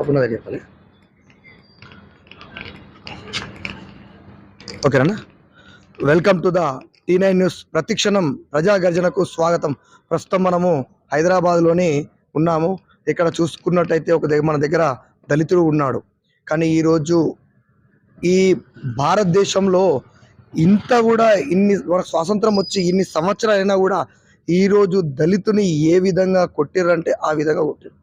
అప్పున్నదే చెప్పాలి. ఓకేనా welcome to the T nine news ప్రతిక్షణం ప్రజా గర్జనకు స్వాగతం. ప్రస్తుతం మనము హైదరాబాద్లోని ఉన్నాము. ఇక్కడ చూసుకున్నట్టయితే ఒక దగ్గర మన దగ్గర దళితుడు ఉన్నాడు. కానీ ఈరోజు ఈ భారతదేశంలో ఇంత కూడా ఇన్ని మన స్వాతంత్రం వచ్చి ఇన్ని సంవత్సరాలైనా అయినా కూడా ఈరోజు దళితుని ఏ విధంగా కొట్టిర్రంటే ఆ విధంగా కొట్టిరు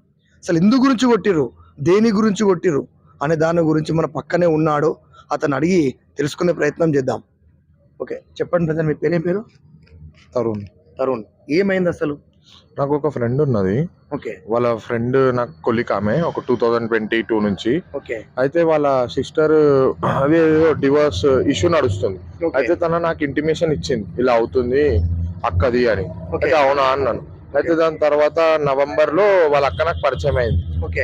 అసలు ఎందు గురించి కొట్టిర్రు? దేని గురించి కొట్టిర్రు అనే దాని గురించి మన పక్కనే ఉన్నాడు. అతను అడిగి తెలుసుకునే ప్రయత్నం చేద్దాం. ఓకే చెప్పండి ప్రజలు మీ పేరేం పేరు? తరుణ్. తరుణ్. ఏమైంది అసలు? నాకు ఒక ఫ్రెండ్ ఉన్నది. ఓకే. వాళ్ళ ఫ్రెండ్ నాకు కొలిక్ ఆమె ఒక టూ థౌజండ్ ట్వంటీ టూ నుంచి. ఓకే. అయితే వాళ్ళ సిస్టర్ అదే డివోర్స్ ఇష్యూ నడుస్తుంది. అయితే తన నాకు ఇంటిమేషన్ ఇచ్చింది. ఇలా అవుతుంది అక్కది అని. అయితే అవునా అన్నాను. అయితే దాని తర్వాత నవంబర్లో వాళ్ళ అక్క నాకు పరిచయం అయింది. ఓకే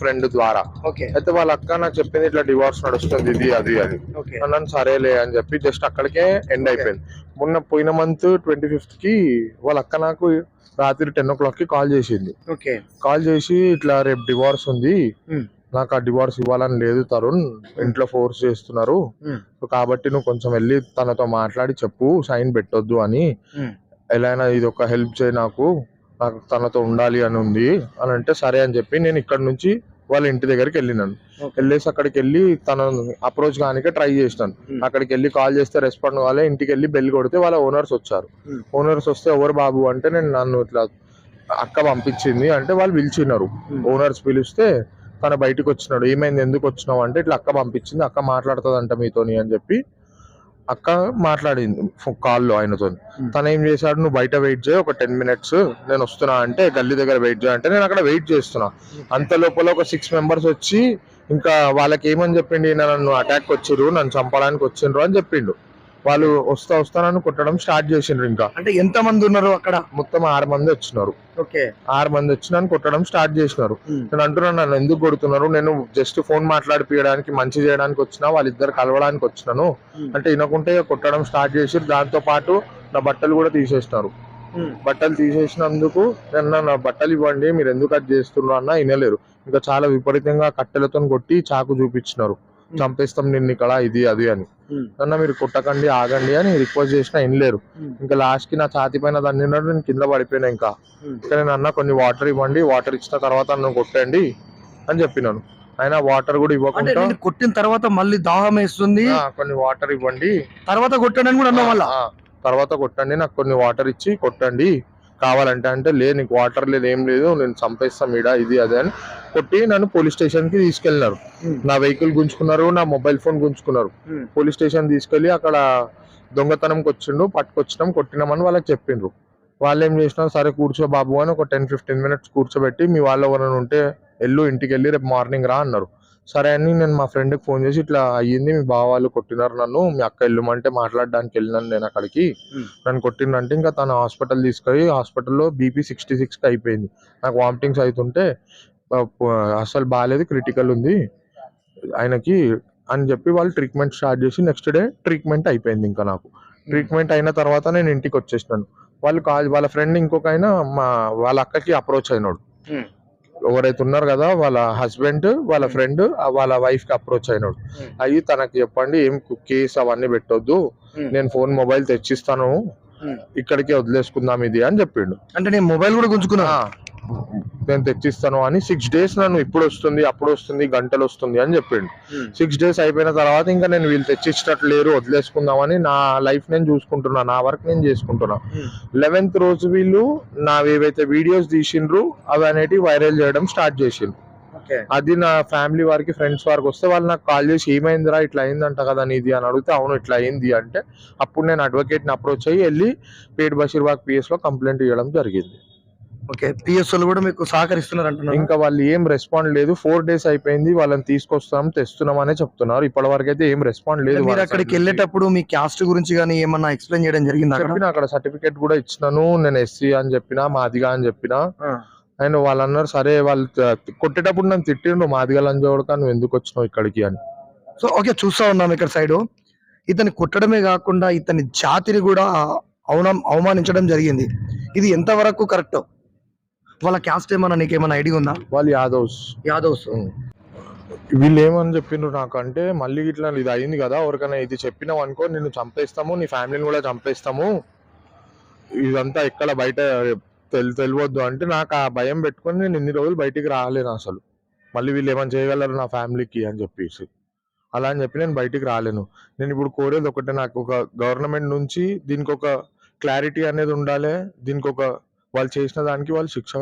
ఫ్రెండ్ ద్వారా. ఓకే అయితే వాళ్ళ అక్క నాకు చెప్పింది ఇట్లా డివోర్స్ నడుస్తుంది ఇది అది అది. ఓకే అన్నాను సరేలే అని చెప్పి జస్ట్ అక్కడికే ఎండ్. అయిపోయింది. మొన్న పోయిన మంత్ ట్వంటీ ఫిఫ్త్కి వాళ్ళ అక్క నాకు రాత్రి టెన్ ఓ క్లాక్కి కాల్ చేసింది. ఓకే కాల్ చేసి ఇట్లా రేపు డివోర్స్ ఉంది. Hmm. నాకు ఆ డివోర్స్ ఇవ్వాలని లేదు తరుణ్. ఇంట్లో ఫోర్స్ చేస్తున్నారు. Hmm. కాబట్టి నువ్వు కొంచెం వెళ్ళి తనతో మాట్లాడి చెప్పు సైన్ పెట్టొద్దు అని. Hmm. ఎలా అయినా ఇది ఒక హెల్ప్ చేయి నాకు నాకు తనతో ఉండాలి అని ఉంది అని అంటే సరే అని చెప్పి నేను ఇక్కడ నుంచి వాళ్ళ ఇంటి దగ్గరికి వెళ్ళినాను. వెళ్ళేసి అక్కడికి వెళ్ళి తన అప్రోచ్ కానికే ట్రై చేసినాను. అక్కడికి వెళ్ళి కాల్ చేస్తే రెస్పాండ్ కావాలి ఇంటికి వెళ్ళి బెల్ కొడితే వాళ్ళ ఓనర్స్ వచ్చారు. ఓనర్స్ వస్తే ఎవరు బాబు అంటే నేను నన్ను ఇట్లా అక్క పంపించింది అంటే వాళ్ళు పిలిచినారు. ఓనర్స్ పిలిస్తే తన బయటకు వచ్చినాడు ఏమైంది ఎందుకు వచ్చినావు అంటే ఇట్లా అక్క పంపించింది అక్క మాట్లాడుతుందంట మీతోని అని చెప్పి అక్క మాట్లాడింది కాల్లో ఆయనతో. తను ఏం చేశాడు నువ్వు బయట వెయిట్ చేయి ఒక టెన్ మినిట్స్ నేను వస్తున్నా అంటే గల్లీ దగ్గర వెయిట్ చేయ అంటే నేను అక్కడ వెయిట్ చేస్తున్నా. అంత లోపల ఒక సిక్స్ మెంబర్స్ వచ్చి ఇంకా వాళ్ళకి ఏమని చెప్పిండు నన్ను అటాక్ వచ్చిర్రు నన్ను చంపడానికి వచ్చిండ్రు అని చెప్పిండు. వాళ్ళు వస్తా వస్తానని కొట్టడం స్టార్ట్ చేసిండ్రు ఇంకా. అంటే ఎంత మంది ఉన్నారు అక్కడ? మొత్తం ఆరు మంది వచ్చినారు. ఓకే. ఆరు మంది వచ్చి నన్ను కొట్టడం స్టార్ట్ చేసినారు. నేను అంటున్నాను నన్ను ఎందుకు కొడుతున్నారు? నేను జస్ట్ ఫోన్ మాట్లాడిపియడానికి మంచి చేయడానికి వచ్చినా వాళ్ళిద్దరు కలవడానికి వచ్చినాను. అంటే వినకుంటే కొట్టడం స్టార్ట్ చేసి దాంతో పాటు నా బట్టలు కూడా తీసేసినారు. బట్టలు తీసేసినందుకు నేను నా బట్టలు ఇవ్వండి మీరు ఎందుకు అది చేస్తున్నారు అన్న వినలేరు. ఇంకా చాలా విపరీతంగా కట్టెలతో కొట్టి చాకు చూపించినారు. చంపేస్తాం నిన్ను ఇక్కడ ఇది అది అని. అన్న మీరు కొట్టకండి ఆగండి అని రిక్వెస్ట్ చేసినా వినలేరు ఇంకా లాస్ట్కి నా ఛాతి పైన దాన్ని నేను కింద పడిపోయినా ఇంకా. ఇంకా నేను అన్న కొన్ని వాటర్ ఇవ్వండి వాటర్ ఇచ్చిన తర్వాత నన్ను కొట్టండి అని చెప్పినాను. ఆయన వాటర్ కూడా ఇవ్వకుండా కొట్టిన తర్వాత మళ్ళీ దాహం వేస్తుంది. "ఆ, కొన్ని వాటర్ ఇవ్వండి. తర్వాత కొట్టడానికి కూడా అన్నాం మళ్ళా? తర్వాత కొట్టండి నాకు కొన్ని వాటర్ ఇచ్చి కొట్టండి. కావాలంటే అంటే లే నీకు వాటర్ లేదు ఏం లేదు నేను చంపేస్తాం ఈడ ఇది అదే అని కొట్టి నన్ను పోలీస్ స్టేషన్కి తీసుకెళ్ళినారు నా వెహికల్ గుంజుకున్నారు నా మొబైల్ ఫోన్ గుంజుకున్నారు. పోలీస్ స్టేషన్ తీసుకెళ్ళి అక్కడ దొంగతనంకి వచ్చిండు పట్టుకొచ్చినాం కొట్టినామని వాళ్ళకి చెప్పిండ్రు. వాళ్ళు ఏం చేసినారు సరే కూర్చో బాబు అని ఒక టెన్ ఫిఫ్టీన్ మినిట్స్ కూర్చోబెట్టి మీ వాళ్ళు ఎవరైనా ఉంటే వెళ్ళు ఇంటికి వెళ్ళి రేపు మార్నింగ్ రా అన్నారు. సరే అని నేను మా ఫ్రెండ్కి ఫోన్ చేసి ఇట్లా అయ్యింది మీ బావ వాళ్ళు కొట్టినారు నన్ను మీ అక్క వెళ్ళమంటే మాట్లాడడానికి వెళ్ళినాను నేను అక్కడికి. నన్ను కొట్టిందంటే ఇంకా తన హాస్పిటల్ తీసుకొని హాస్పిటల్లో బీపీ సిక్స్టీ సిక్స్కి అయిపోయింది. నాకు వామిటింగ్స్ అవుతుంటే అసలు బాగాలేదు క్రిటికల్ ఉంది ఆయనకి అని చెప్పి వాళ్ళు ట్రీట్మెంట్ స్టార్ట్ చేసి నెక్స్ట్ డే ట్రీట్మెంట్ అయిపోయింది ఇంకా నాకు. ట్రీట్మెంట్ అయిన తర్వాత నేను ఇంటికి వచ్చేసినాను. వాళ్ళు వాళ్ళ ఫ్రెండ్ ఇంకొక ఆయన మా వాళ్ళ అక్కకి అప్రోచ్ అయినాడు. ఎవరైతే ఉన్నారు కదా వాళ్ళ హస్బెండ్ వాళ్ళ. ఫ్రెండ్ వాళ్ళ వైఫ్కి అప్రోచ్ అయినాడు. అయ్యి తనకి చెప్పండి ఏం కేసు అవన్నీ పెట్టొద్దు. నేను ఫోన్ మొబైల్ తెచ్చిస్తాను. ఇక్కడికే వదిలేసుకుందాం ఇది అని చెప్పిండు అంటే నేను మొబైల్ కూడా గుంజుకున్నా నేను తెచ్చిస్తాను అని సిక్స్ డేస్ నన్ను ఇప్పుడు వస్తుంది అప్పుడు వస్తుంది గంటలు వస్తుంది అని చెప్పిండు. సిక్స్ డేస్ అయిపోయిన తర్వాత ఇంకా నేను వీళ్ళు తెచ్చిచ్చినట్లు లేరు వదిలేసుకుందామని నా లైఫ్ నేను చూసుకుంటున్నా నా వర్క్ నేను చేసుకుంటున్నా. లెవెన్త్ రోజు వీళ్ళు నా ఏవైతే వీడియోస్ తీసిండ్రు అవి అనేటివి వైరల్ చేయడం స్టార్ట్ చేసిండ్రు. ఓకే. అది నా ఫ్యామిలీ వారికి ఫ్రెండ్స్ వారికి వస్తే వాళ్ళు నాకు కాల్ చేసి ఏమైందిరా ఇట్లా అయిందంట కదా నీది? అని అడిగితే అవును ఇట్లా అయింది. అంటే అప్పుడు నేను అడ్వకేట్ని అప్రోచ్ అయ్యి వెళ్ళి పేట్ బషీర్బాగ్ పిఎస్లో కంప్లైంట్ ఇవ్వడం జరిగింది. ఓకే పిఎస్ఓలు కూడా మీకు సహకరిస్తున్నారు అంటున్నారు ఇంకా వాళ్ళు ఏం రెస్పాండ్ లేదు. ఫోర్ డేస్ అయిపోయింది వాళ్ళని తీసుకొస్తాం తెస్తున్నాం అనే చెప్తున్నారు. ఇప్పటి వరకు అయితే ఏం రెస్పాండ్ లేదు మీరు అక్కడికి. వెళ్ళేటప్పుడు మీ క్యాస్ట్ గురించి కానీ ఏమన్నా ఎక్స్ప్లెయిన్ చేయడం జరిగింది అక్కడ? చెప్పిన అక్కడ సర్టిఫికేట్ కూడా ఇచ్చినాను. నేను ఎస్సీ అని చెప్పిన మాదిగా అని చెప్పిన. అండ్ వాళ్ళు అన్నారు సరే వాళ్ళు కొట్టేటప్పుడు నన్ను తిట్టిండ్రు. మాదిగా లంజోడక నువ్వు ఎందుకు వచ్చినావు ఇక్కడికి? అని. సో ఓకే చూస్తా ఉన్నాం ఇక్కడ సైడ్ ఇతన్ని కొట్టడమే కాకుండా ఇతని జాతిని కూడా అవనం అవమానించడం జరిగింది. ఇది ఎంతవరకు కరెక్ట్ వాళ్ళ క్యాస్ట్ ఏమన్నా నీకేమైనా ఐడియా ఉందా? వాళ్ళు యాదవ్స్ యాదవ్స్ వీళ్ళు ఏమని చెప్పిండ్రు నాకు అంటే మళ్ళీ ఇట్లా ఇది అయింది కదా ఎవరికైనా ఇది చెప్పినావు అనుకో నిన్ను చంపేస్తాము నీ ఫ్యామిలీని కూడా చంపేస్తాము. ఇదంతా ఎక్కడ బయట తెలి తెలియవద్దు అంటే నాకు ఆ భయం పెట్టుకొని నేను ఇన్ని రోజులు బయటికి రాలేను అసలు. మళ్ళీ వీళ్ళు ఏమైనా చేయగలరు నా ఫ్యామిలీకి అని చెప్పేసి. అలా అని చెప్పి నేను బయటికి రాలేను. నేను ఇప్పుడు కోరేది ఒకటే నాకు ఒక గవర్నమెంట్ నుంచి దీనికి ఒక క్లారిటీ అనేది ఉండాలి దీనికి ఒక వాళ్ళు చేసిన దానికి వాళ్ళు శిక్ష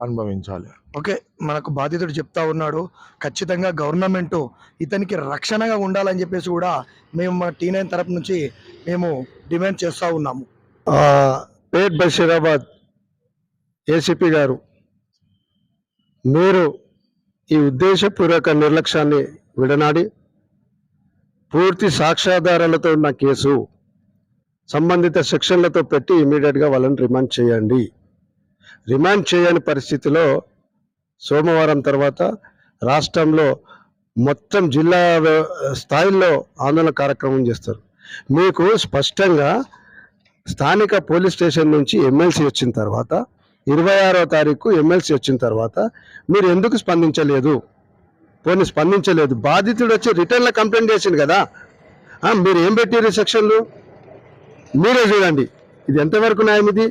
అనుభవించాలి. ఓకే మనకు బాధితుడు చెప్తా ఉన్నాడు ఖచ్చితంగా గవర్నమెంట్ ఇతనికి రక్షణగా ఉండాలని చెప్పేసి కూడా మేము మా టీ నైన్ తరపు నుంచి మేము డిమాండ్ చేస్తూ ఉన్నాము. పేట్ బషీరాబాద్ ఏసీపీ గారు మీరు ఈ ఉద్దేశపూర్వక నిర్లక్ష్యాన్ని విడనాడి పూర్తి సాక్ష్యాధారాలతో ఉన్న కేసు సంబంధిత సెక్షన్లతో పెట్టి ఇమీడియట్గా వాళ్ళని రిమాండ్ చేయండి. రిమాండ్ చేయని పరిస్థితిలో సోమవారం తర్వాత రాష్ట్రంలో మొత్తం జిల్లా స్థాయిలో ఆందోళన కార్యక్రమం చేస్తారు. మీకు స్పష్టంగా స్థానిక పోలీస్ స్టేషన్ నుంచి ఎమ్మెల్సీ వచ్చిన తర్వాత ఇరవై ఆరో తారీఖు ఎమ్మెల్సీ వచ్చిన తర్వాత మీరు ఎందుకు స్పందించలేదు? పోనీ స్పందించలేదు. బాధితుడు వచ్చి రిటర్న్లో కంప్లైంట్ చేసింది కదా. మీరు ఏం పెట్టారు సెక్షన్లు? మీరే చూడండి. ఇది ఎంతవరకు న్యాయం ఇది?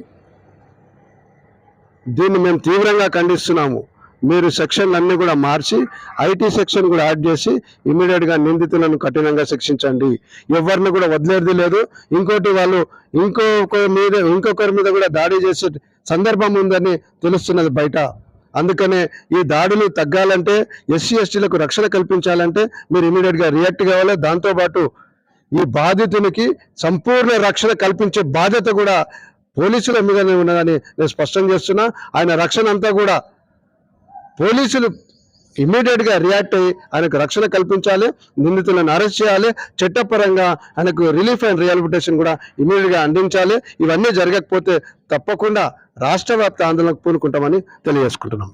దీన్ని మేము తీవ్రంగా ఖండిస్తున్నాము. మీరు సెక్షన్లు అన్ని కూడా మార్చి ఐటీ సెక్షన్ కూడా యాడ్ చేసి ఇమీడియట్గా నిందితులను కఠినంగా శిక్షించండి. ఎవరిని కూడా వదిలేది లేదు. ఇంకోటి వాళ్ళు ఇంకొకరి మీద ఇంకొకరి మీద కూడా దాడి చేసే సందర్భం ఉందని తెలుస్తున్నది బయట. అందుకనే ఈ దాడులు తగ్గాలంటే ఎస్సీ ఎస్టీలకు రక్షణ కల్పించాలంటే మీరు ఇమీడియట్గా రియాక్ట్ కావాలి. దాంతోపాటు ఈ బాధితునికి సంపూర్ణ రక్షణ కల్పించే బాధ్యత కూడా పోలీసుల మీదనే ఉన్నదని నేను స్పష్టం చేస్తున్నా. ఆయన రక్షణ అంతా కూడా పోలీసులు ఇమ్మీడియట్గా రియాక్ట్ అయ్యి ఆయనకు రక్షణ కల్పించాలి నిందితులను అరెస్ట్ చేయాలి చట్టపరంగా ఆయనకు రిలీఫ్ అండ్ రిహాబిలిటేషన్ కూడా ఇమ్మీడియట్గా అందించాలి. ఇవన్నీ జరగకపోతే తప్పకుండా రాష్ట్ర వ్యాప్త ఆందోళనకు పూనుకుంటామని తెలియజేసుకుంటున్నాం.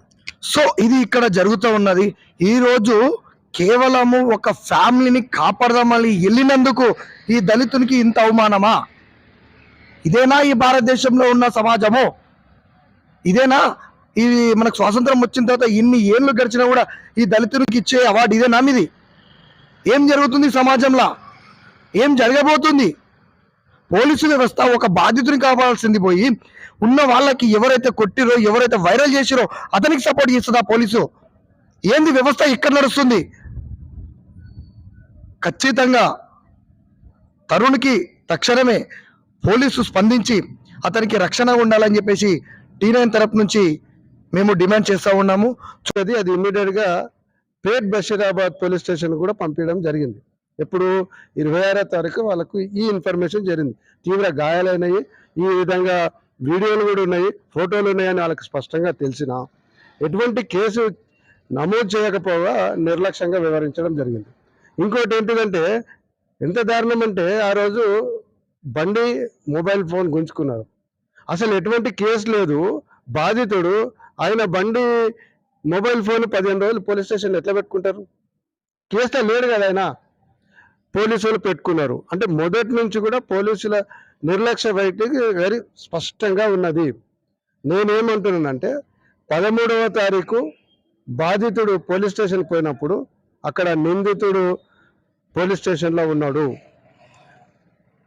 సో ఇది ఇక్కడ జరుగుతూ ఉన్నది. ఈరోజు కేవలము ఒక ఫ్యామిలీని కాపాడదామని వెళ్ళినందుకు ఈ దళితునికి ఇంత అవమానమా? ఇదేనా ఈ భారతదేశంలో ఉన్న సమాజము? ఇదేనా? ఇది మనకు స్వాతంత్రం వచ్చిన తర్వాత ఇన్ని ఏళ్ళు గడిచినా కూడా ఈ దళితునికి ఇచ్చే అవార్డు ఇదేనా మీది? ఏం జరుగుతుంది సమాజంలో? ఏం జరగబోతుంది? పోలీసు వ్యవస్థ ఒక బాధితుని కావాల్సింది పోయి ఉన్న వాళ్ళకి ఎవరైతే కొట్టిరో ఎవరైతే వైరల్ చేసిరో అతనికి సపోర్ట్ చేస్తుందా పోలీసు? ఏంది వ్యవస్థ ఇక్కడ నడుస్తుంది? ఖచ్చితంగా తరుణ్కి తక్షణమే పోలీసు స్పందించి అతనికి రక్షణ ఉండాలని చెప్పేసి టీ నైన్ తరపు నుంచి మేము డిమాండ్ చేస్తూ ఉన్నాము. అది అది ఇమ్మీడియట్గా పేట్ బషీరాబాద్ పోలీస్ స్టేషన్ కూడా పంపించడం జరిగింది. ఎప్పుడు ఇరవై ఆరో తారీఖు వాళ్ళకు ఈ ఇన్ఫర్మేషన్ జరిగింది. తీవ్ర గాయాలైనవి ఈ విధంగా వీడియోలు కూడా ఉన్నాయి ఫోటోలు ఉన్నాయని వాళ్ళకి స్పష్టంగా తెలిసిన ఎటువంటి కేసు నమోదు చేయకపోగా నిర్లక్ష్యంగా వివరించడం జరిగింది. ఇంకోటి ఏంటిదంటే ఎంత దారుణం అంటే ఆ రోజు బండి మొబైల్ ఫోన్ గుంజుకున్నారు. అసలు ఎటువంటి కేసు లేదు. బాధితుడు ఆయన బండి మొబైల్ ఫోన్ పదిహేను రోజులు పోలీస్ స్టేషన్ ఎట్లా పెట్టుకుంటారు? కేసులో లేడు కదా ఆయన. పోలీసులు పెట్టుకున్నారు. అంటే మొదటి నుంచి కూడా పోలీసుల నిర్లక్ష్య వైఖరి వెరీ స్పష్టంగా ఉన్నది. నేనేమంటున్నానంటే పదమూడవ తారీఖు బాధితుడు పోలీస్ స్టేషన్ పోయినప్పుడు అక్కడ నిందితుడు పోలీస్ స్టేషన్లో ఉన్నాడు.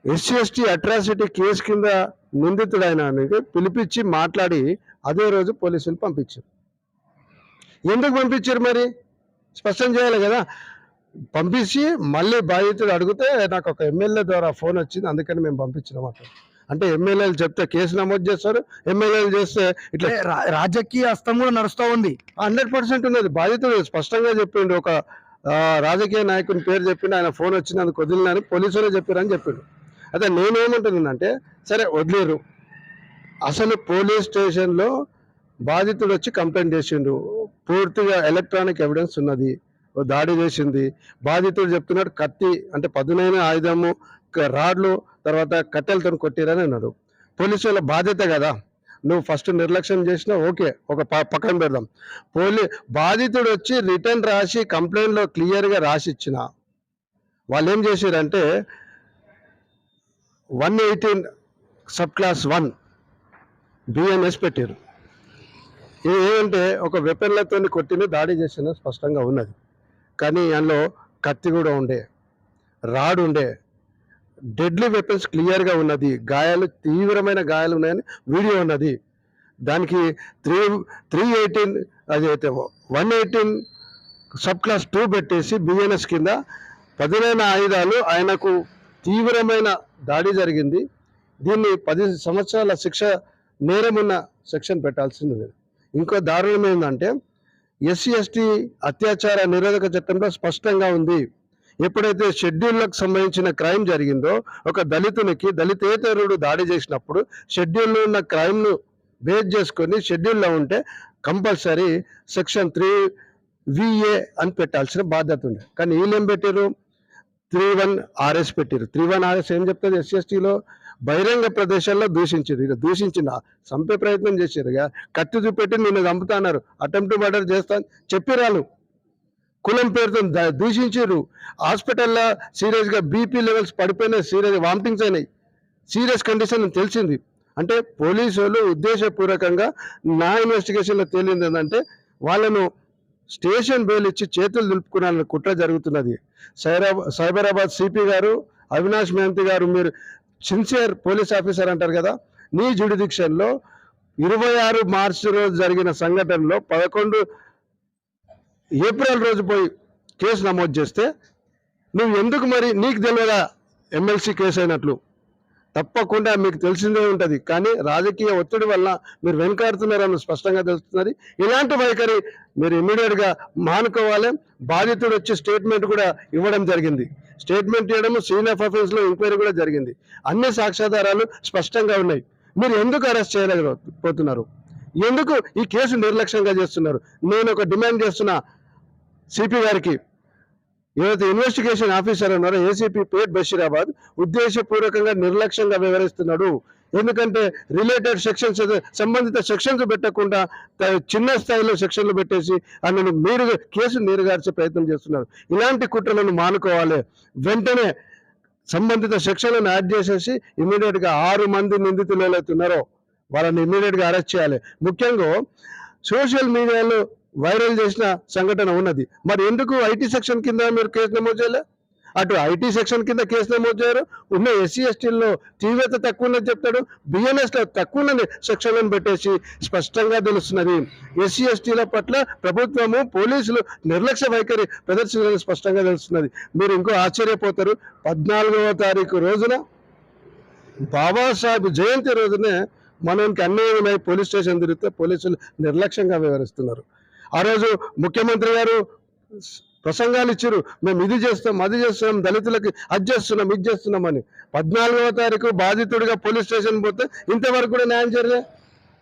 ఎస్సీ ఎస్టీ అట్రాసిటీ కేసు కింద నిందితుడు ఆయన పిలిపించి మాట్లాడి అదే రోజు పోలీసులు పంపించారు. ఎందుకు పంపించారు మరి? స్పష్టం చేయాలి కదా. పంపించి మళ్ళీ బాధితుడు అడిగితే నాకు ఒక ఎమ్మెల్యే ద్వారా ఫోన్ వచ్చింది అందుకని మేము పంపించినాం అంటే ఎమ్మెల్యేలు చెప్తే కేసు నమోదు చేస్తారు ఎమ్మెల్యేలు చేస్తే ఇట్లా రాజకీయ హస్తం కూడా నడుస్తూ ఉంది. హండ్రెడ్ పర్సెంట్ ఉన్నది. బాధితుడు స్పష్టంగా చెప్పిండు ఒక రాజకీయ నాయకుని పేరు చెప్పిండు ఆయన ఫోన్ వచ్చింది అందుకు వదిలినారు పోలీసులే చెప్పారని చెప్పిండు. అయితే నేనేమంటున్నానంటే సరే వదిలేరు. అసలు పోలీస్ స్టేషన్లో బాధితుడు వచ్చి కంప్లైంట్ చేసిండు. పూర్తిగా ఎలక్ట్రానిక్ ఎవిడెన్స్ ఉన్నది. ఓ దాడి చేసింది. బాధితుడు చెప్తున్నాడు కత్తి అంటే పదునైన ఆయుధము రాడ్లు తర్వాత కట్టెలతో కొట్టిరని అన్నాడు. పోలీసు వాళ్ళ బాధ్యత కదా. నువ్వు ఫస్ట్ నిర్లక్ష్యం చేసినా ఓకే ఒక ప- పక్కన పెడదాం. పోలీ బాధితుడు వచ్చి రిటర్న్ రాసి కంప్లైంట్లో క్లియర్గా రాసి ఇచ్చిన వాళ్ళు ఏం చేశారంటే one eighteen sub clause one BNS పెట్టారు ఇది ఏమంటే ఒక వెపన్లతో కొట్టిన దాడి చేసిన స్పష్టంగా ఉన్నది. కానీ అందులో కత్తి కూడా ఉండే రాడ్ ఉండే డెడ్లీ వెపన్స్ క్లియర్గా ఉన్నది. గాయాలు తీవ్రమైన గాయాలు ఉన్నాయని వీడియో ఉన్నది. దానికి త్రీ త్రీ ఎయిటీన్ అది అయితే one eighteen sub clause two పెట్టేసి బిఎన్ఎస్ కింద పదునైన ఆయుధాలు ఆయనకు తీవ్రమైన దాడి జరిగింది. దీన్ని పది సంవత్సరాల శిక్ష నేరమున్న సెక్షన్ పెట్టాల్సింది ఇంకో దారుణం ఏంటంటే ఎస్సీ ఎస్టీ అత్యాచార నిరోధక చట్టంలో స్పష్టంగా ఉంది. ఎప్పుడైతే షెడ్యూల్లకు సంబంధించిన క్రైమ్ జరిగిందో ఒక దళితునికి దళితేతరుడు దాడి చేసినప్పుడు షెడ్యూల్లో ఉన్న క్రైమ్ను బేస్ చేసుకొని షెడ్యూల్లో ఉంటే కంపల్సరీ సెక్షన్ త్రీ విఏ అని పెట్టాల్సిన బాధ్యత ఉంది కానీ వీళ్ళేం పెట్టారు త్రీ వన్ ఆర్ఎస్ పెట్టారు. త్రీ వన్ ఆర్ఎస్ ఏం చెప్తుంది? ఎస్సీఎస్టీలో బహిరంగ ప్రదేశాల్లో దూషించారు ఇది దూషించిన చంపే ప్రయత్నం చేశారు ఇక. కత్తి చూపెట్టి నిన్ను చంపుతాన్నారు అటెంప్ట్ మర్డర్ చేస్తా చెప్పిరాలు కులం పేరుతో దూషించారు హాస్పిటల్లో సీరియస్గా బీపీ లెవెల్స్ పడిపోయినాయి సీరియస్ వామిటింగ్స్ అయినాయి. సీరియస్ కండిషన్ తెలిసింది. అంటే పోలీసు వాళ్ళు ఉద్దేశపూర్వకంగా నా ఇన్వెస్టిగేషన్లో తేలింది ఏంటంటే వాళ్ళను స్టేషన్ బెయిల్ ఇచ్చి చేతులు దులుపుకున్నారని కుట్ర జరుగుతున్నది. సైబరాబాద్ సిపి గారు అవినాష్ మెహంతి గారు మీరు సిన్సియర్ పోలీస్ ఆఫీసర్ అంటారు కదా నీ జ్యుడిడిక్షన్లో ఇరవై ఆరు మార్చి రోజు జరిగిన సంఘటనలో పదకొండు ఏప్రిల్ రోజు పోయి కేసు నమోదు చేస్తే నువ్వు ఎందుకు మరి నీకు తెలియదా ఎమ్మెల్సీ కేసు అయినట్లు తప్పకుండా మీకు తెలిసిందే ఉంటుంది. కానీ రాజకీయ ఒత్తిడి వల్ల మీరు వెనుకాడుతున్నారని స్పష్టంగా తెలుస్తున్నది. ఇలాంటి వైఖరి మీరు ఇమీడియట్గా మానుకోవాలి. బాధితుడు వచ్చి స్టేట్మెంట్ కూడా ఇవ్వడం జరిగింది. స్టేట్మెంట్ ఇవ్వడం సీన్ ఆఫ్ అఫెన్స్ ఎంక్వైరీ కూడా జరిగింది. అన్ని సాక్ష్యాధారాలు స్పష్టంగా ఉన్నాయి. మీరు ఎందుకు అరెస్ట్ చేయలేకపోతున్నారు? ఎందుకు ఈ కేసు నిర్లక్ష్యంగా చేస్తున్నారు? నేను ఒక డిమాండ్ చేస్తున్నా. సిపి గారికి ఏదైతే ఇన్వెస్టిగేషన్ ఆఫీసర్ ఉన్నారో ఏసీపీ పేట్ బషీరాబాద్ ఉద్దేశపూర్వకంగా నిర్లక్ష్యంగా వివరిస్తున్నాడు ఎందుకంటే రిలేటెడ్ సెక్షన్స్ సంబంధిత సెక్షన్స్ పెట్టకుండా చిన్న స్థాయిలో సెక్షన్లు పెట్టేసి ఆయనను మీరు కేసు నీరుగార్చే ప్రయత్నం చేస్తున్నారు. ఇలాంటి కుట్రలను మానుకోవాలి. వెంటనే సంబంధిత సెక్షన్లను యాడ్ చేసేసి ఇమీడియట్గా ఆరు మంది నిందితులు ఏదైతే ఉన్నారో వాళ్ళని ఇమీడియట్గా అరెస్ట్ చేయాలి. ముఖ్యంగా సోషల్ మీడియాలో వైరల్ చేసిన సంఘటన ఉన్నది. మరి ఎందుకు ఐటీ సెక్షన్ కింద మీరు కేసు నమోదు చేయలే? అటు ఐటీ సెక్షన్ కింద కేసు నమోదు చేయరు. ఉన్న ఎస్సీ ఎస్టీల్లో తీవ్రత తక్కువ ఉన్నది చెప్తాడు. బిఎన్ఎస్లో తక్కువ సెక్షన్లను పెట్టేసి స్పష్టంగా తెలుస్తున్నది. ఎస్సీ ఎస్టీల పట్ల ప్రభుత్వము పోలీసులు నిర్లక్ష్య వైఖరి ప్రదర్శించడం స్పష్టంగా తెలుస్తున్నది. మీరు ఇంకో ఆశ్చర్యపోతారు. పద్నాలుగవ తారీఖు రోజున బాబాసాహెబ్ జయంతి రోజునే మనకి అన్యాయమై పోలీస్ స్టేషన్ తిరిగితే పోలీసులు నిర్లక్ష్యంగా వ్యవహరిస్తున్నారు. ఆ రోజు ముఖ్యమంత్రి గారు ప్రసంగాలు ఇచ్చారు. మేము ఇది చేస్తాం అది చేస్తున్నాం దళితులకి అది చేస్తున్నాం ఇది చేస్తున్నామని పద్నాలుగవ తారీఖు బాధితుడిగా పోలీస్ స్టేషన్ పోతే ఇంతవరకు కూడా న్యాయం జరగలే.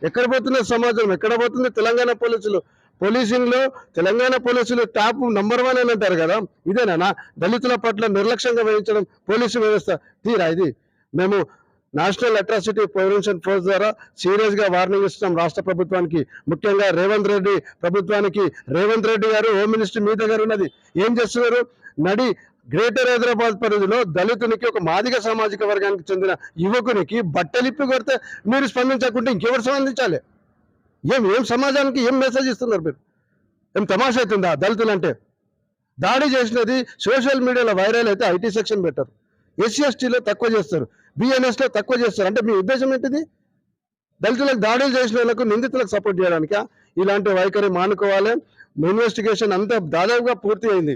ఎక్కడ పోతుందో సమాజం? ఎక్కడ పోతుంది తెలంగాణ పోలీసులు? పోలీసింగ్లో తెలంగాణ పోలీసులు టాప్ నంబర్ వన్ అని అంటారు కదా. ఇదేనా? దళితుల పట్ల నిర్లక్ష్యంగా వహించడం పోలీసు వ్యవస్థ. తీరా ఇది? మేము నేషనల్ అట్రాసిటీ ప్రివెన్షన్ ఫోర్స్ ద్వారా సీరియస్గా వార్నింగ్ ఇస్తున్నాం రాష్ట్ర ప్రభుత్వానికి. ముఖ్యంగా రేవంత్ రెడ్డి ప్రభుత్వానికి. రేవంత్ రెడ్డి గారు హోమ్ మినిస్టర్ మీ దగ్గర ఉన్నది. ఏం చేస్తున్నారు? నడి గ్రేటర్ హైదరాబాద్ పరిధిలో దళితునికి ఒక మాదిగ సామాజిక వర్గానికి చెందిన యువకునికి బట్టలిప్పి కొడితే మీరు స్పందించకుంటే ఇంకెవరు స్పందించాలి? ఏం ఏం సమాజానికి ఏం మెసేజ్ ఇస్తున్నారు మీరు? ఏం తమాషా అవుతుందా దళితులు అంటే దాడి చేసినది సోషల్ మీడియాలో వైరల్ అయితే ఐటీ సెక్షన్ పెట్టారు ఎస్సీ ఎస్టీలో తక్కువ చేస్తారు. బిఎన్ఎస్లో తక్కువ చేస్తారు. అంటే మీ ఉద్దేశం ఏంటిది? దళితులకు దాడులు చేసిన వాళ్ళకు నిందితులకు సపోర్ట్ చేయడానిక? ఇలాంటి వైఖరి మానుకోవాలి. ఇన్వెస్టిగేషన్ అంతా దాదాపుగా పూర్తి అయింది.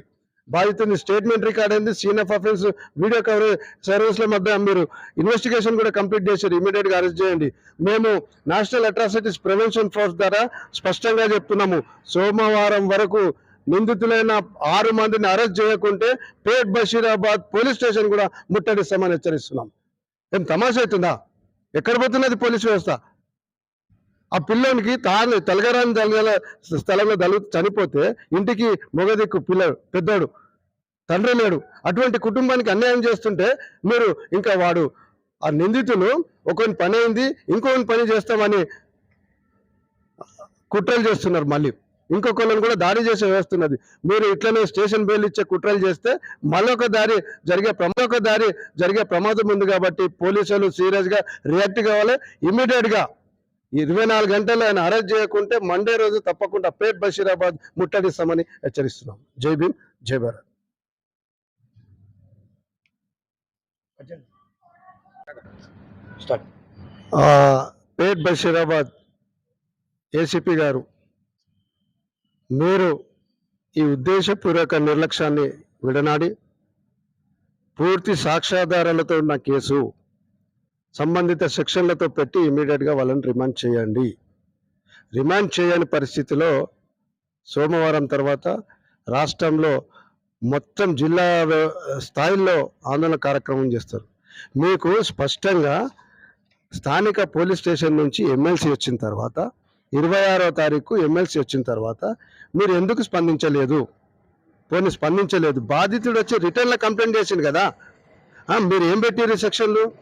బాధితుని స్టేట్మెంట్ రికార్డ్ అయింది. Scene of offence video coverage సర్వీస్ల మధ్య మీరు ఇన్వెస్టిగేషన్ కూడా కంప్లీట్ చేశారు. ఇమీడియట్గా అరెస్ట్ చేయండి. మేము నేషనల్ అట్రాసిటీస్ ప్రివెన్షన్ ఫోర్స్ ద్వారా స్పష్టంగా చెప్తున్నాము. సోమవారం వరకు నిందితులైన ఆరు మందిని అరెస్ట్ చేయకుంటే పేట్ బషీరాబాద్ పోలీస్ స్టేషన్ కూడా ముట్టడిస్తామని హెచ్చరిస్తున్నాం. ఏం తమాషా అవుతుందా? ఎక్కడ పోతున్నది పోలీస్ వ్యవస్థ? ఆ పిల్లోనికి తాను తెలగరాని తెలగల స్థలంలో దళిత చనిపోతే ఇంటికి మొగదిక్కు పిల్లడు పెద్దోడు తండ్రి లేడు. అటువంటి కుటుంబానికి అన్యాయం చేస్తుంటే మీరు ఇంకా వాడు ఆ నిందితులు ఒకని పని అయింది ఇంకొకని పని చేస్తామని కుట్రలు చేస్తున్నారు మళ్ళీ. ఇంకొకళ్ళని కూడా దాడి చేసే వ్యవస్తున్నది మీరు ఇట్లనే స్టేషన్ బెయిల్ ఇచ్చే కుట్రలు చేస్తే మళ్ళొక దారి జరిగే ప్రమొక దారి జరిగే ప్రమాదం ఉంది కాబట్టి పోలీసులు సీరియస్గా రియాక్ట్ కావాలి. ఇమీడియట్గా ఇరవై నాలుగు గంటలు ఆయన అరెస్ట్ చేయకుంటే మండే రోజు తప్పకుండా పేట్ బషీరాబాద్ ముట్టడిస్తామని హెచ్చరిస్తున్నాం. జై భీమ్ జై భారత్. పేట్ బషీరాబాద్ ఏసీపీ గారు మీరు ఈ ఉద్దేశపూర్వక నిర్లక్ష్యాన్ని విడనాడి పూర్తి సాక్ష్యాధారాలతో ఉన్న కేసు సంబంధిత సెక్షన్లతో పెట్టి ఇమీడియట్గా వాళ్ళని రిమాండ్ చేయండి. రిమాండ్ చేయని పరిస్థితిలో సోమవారం తర్వాత రాష్ట్రంలో మొత్తం జిల్లా స్థాయిల్లో స్థాయిలో ఆందోళన కార్యక్రమం చేస్తారు. మీకు స్పష్టంగా స్థానిక పోలీస్ స్టేషన్ నుంచి ఎమ్మెల్సీ వచ్చిన తర్వాత ఇరవై ఆరో తారీఖు ఎమ్మెల్సీ వచ్చిన తర్వాత మీరు ఎందుకు స్పందించలేదు? పోనీ స్పందించలేదు. బాధితుడు వచ్చి రిటర్న్లో కంప్లైంట్ చేసింది కదా. మీరు ఏం పెట్టారు సెక్షన్లు?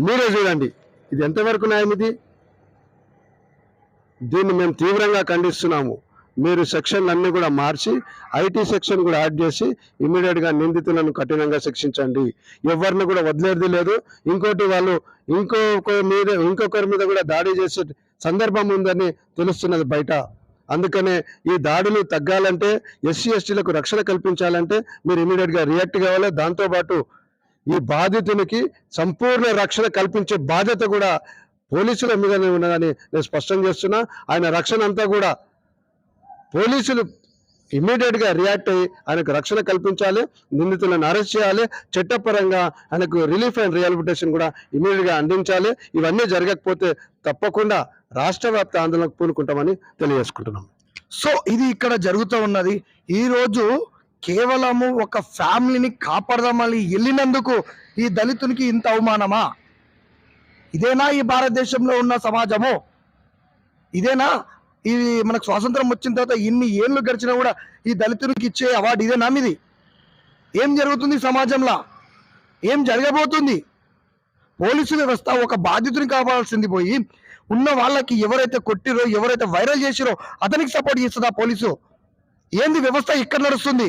మీరే చూడండి. ఇది ఎంతవరకు న్యాయం ఇది? దీన్ని మేము తీవ్రంగా ఖండిస్తున్నాము. మీరు సెక్షన్లు అన్నీ కూడా మార్చి ఐటీ సెక్షన్ కూడా యాడ్ చేసి ఇమీడియట్గా నిందితులను కఠినంగా శిక్షించండి. ఎవరిని కూడా వదిలేది లేదు. ఇంకోటి వాళ్ళు ఇంకొక మీద ఇంకొకరి మీద కూడా దాడి చేసే సందర్భం ఉందని తెలుస్తున్నది బయట. అందుకనే ఈ దాడులు తగ్గాలంటే ఎస్సీ ఎస్టీలకు రక్షణ కల్పించాలంటే మీరు ఇమీడియట్గా రియాక్ట్ కావాలి. దాంతోపాటు ఈ బాధితునికి సంపూర్ణ రక్షణ కల్పించే బాధ్యత కూడా పోలీసుల మీదనే ఉన్నదని నేను స్పష్టం చేస్తున్నా. ఆయన రక్షణ అంతా కూడా పోలీసులు ఇమీడియట్గా రియాక్ట్ అయ్యి ఆయనకు రక్షణ కల్పించాలి నిందితులను అరెస్ట్ చేయాలి చట్టపరంగా ఆయనకు రిలీఫ్ అండ్ రిహాబిలిటేషన్ కూడా ఇమీడియట్గా అందించాలి. ఇవన్నీ జరగకపోతే తప్పకుండా రాష్ట్ర వ్యాప్త ఆందోళనకు పూనుకుంటామని తెలియజేసుకుంటున్నాం. సో ఇది ఇక్కడ జరుగుతూ ఉన్నది. ఈరోజు కేవలము ఒక ఫ్యామిలీని కాపాడదామని వెళ్ళినందుకు ఈ దళితునికి ఇంత అవమానమా? ఇదేనా ఈ భారతదేశంలో ఉన్న సమాజము? ఇదేనా ఇది మనకు స్వాతంత్రం వచ్చిన తర్వాత ఇన్ని ఏళ్ళు గడిచినా కూడా ఈ దళితునికి ఇచ్చే అవార్డు ఇదే నమ్మిది ఏం జరుగుతుంది సమాజంలో? ఏం జరగబోతుంది? పోలీసు వ్యవస్థ ఒక బాధితుని కావాల్సింది పోయి ఉన్న వాళ్ళకి ఎవరైతే కొట్టిరో ఎవరైతే వైరల్ చేసిరో అతనికి సపోర్ట్ చేస్తుందా పోలీసు? ఏంది వ్యవస్థ ఇక్కడ నడుస్తుంది?